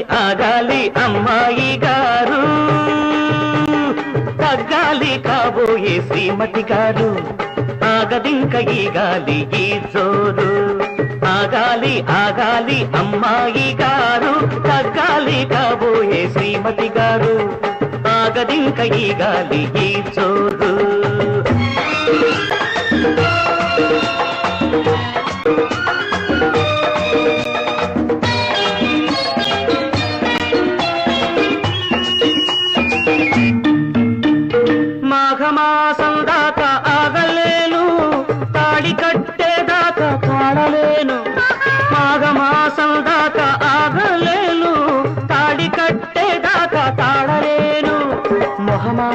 ఆగాలి అమ్మాయి గారు. తగ్గాలి కాబోయే శ్రీమతి గారు. ఆగదింక ఈ గాలి ఈ జోరు. ఆగాలి ఆగాలి అమ్మాయి గారు. తగ్గాలి కాబోయే శ్రీమతి గారు. ఆగదింక ఈ గాలి ఈ జోరు.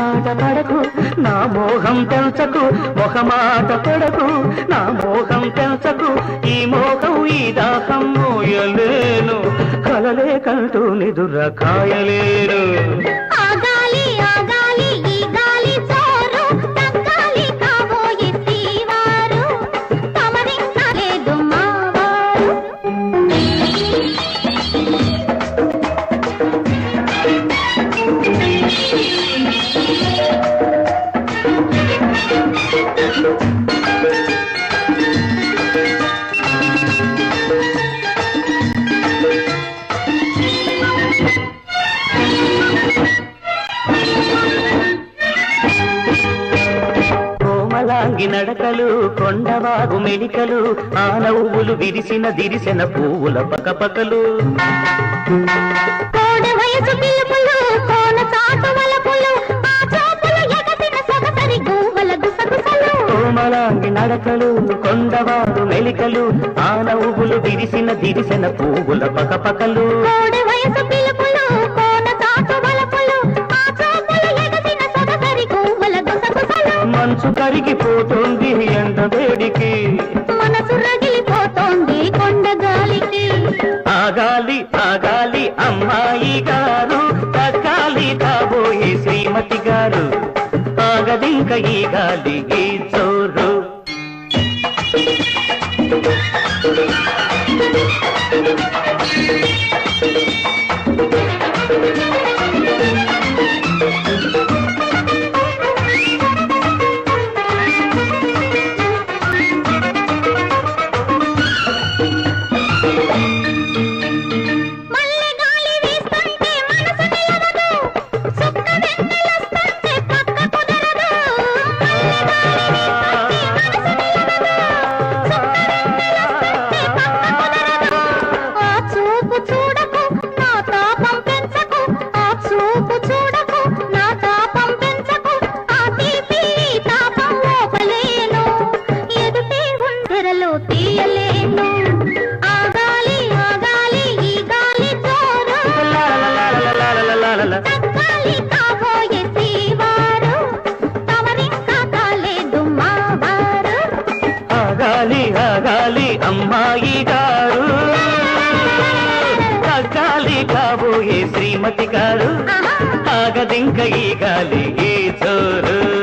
మొహమాట పడకు నా మోహం పెంచకు మొహమాట పడకు నా మోహం తెలుసకు ఈ మోహం ఈ దాహం మోయలేను కలలే కంటూ నిదుర కాయలేను. ఆగాలి ఆగాలి నడకలు కొండవాగు మెలికలు ఆ నవ్వులు విరిసిన దిరిసిన పువ్వుల పకపకలు. కోమలాంగి నడకలు కొండవాగు మెలికలు ఆ నవ్వులు విరిసిన దిరిసిన పువ్వుల పకపకలు. మంచు కరిగిపోతుంది ఎండ వేడికి. మనసు రగిలిపోతోంది కొండ గాలికి. ఆగాలి ఆగాలి అమ్మాయి గారు తగ్గాలి కాబోయే శ్రీమతి గారు. ఆగదింక ఈ గాలి ఈ చోరు. మల్లె కాబోయే శ్రీమతి గారు. ఆగదింక ఈ గాలి ఏ చోరు.